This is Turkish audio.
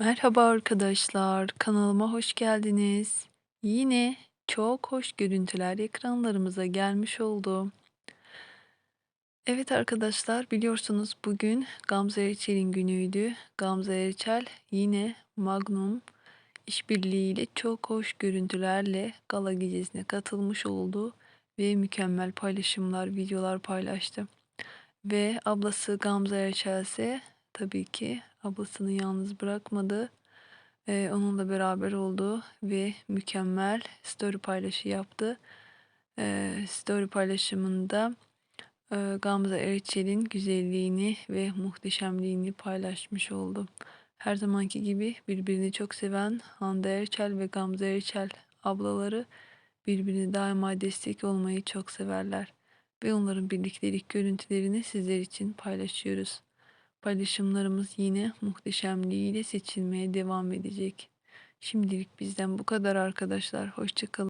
Merhaba arkadaşlar, kanalıma hoş geldiniz. Yine çok hoş görüntüler ekranlarımıza gelmiş oldu. Evet arkadaşlar, biliyorsunuz bugün Gamze Erçel'in günüydü. Gamze Erçel yine Magnum işbirliğiyle çok hoş görüntülerle gala gecesine katılmış oldu ve mükemmel paylaşımlar, videolar paylaştı. Ve ablası Gamze Erçel ise tabii ki ablasını yalnız bırakmadı. Eee, onunla beraber oldu ve mükemmel story paylaşı yaptı. Eee, story paylaşımında, eee, Gamze Erçel'in güzelliğini ve muhteşemliğini paylaşmış oldu. Her zamanki gibi birbirini çok seven Hande Erçel ve Gamze Erçel ablaları birbirine daima destek olmayı çok severler ve onların birliktelik görüntülerini sizler için paylaşıyoruz. Paylaşımlarımız yine muhteşemliğiyle seçilmeye devam edecek. Şimdilik bizden bu kadar arkadaşlar. Hoşça kalın.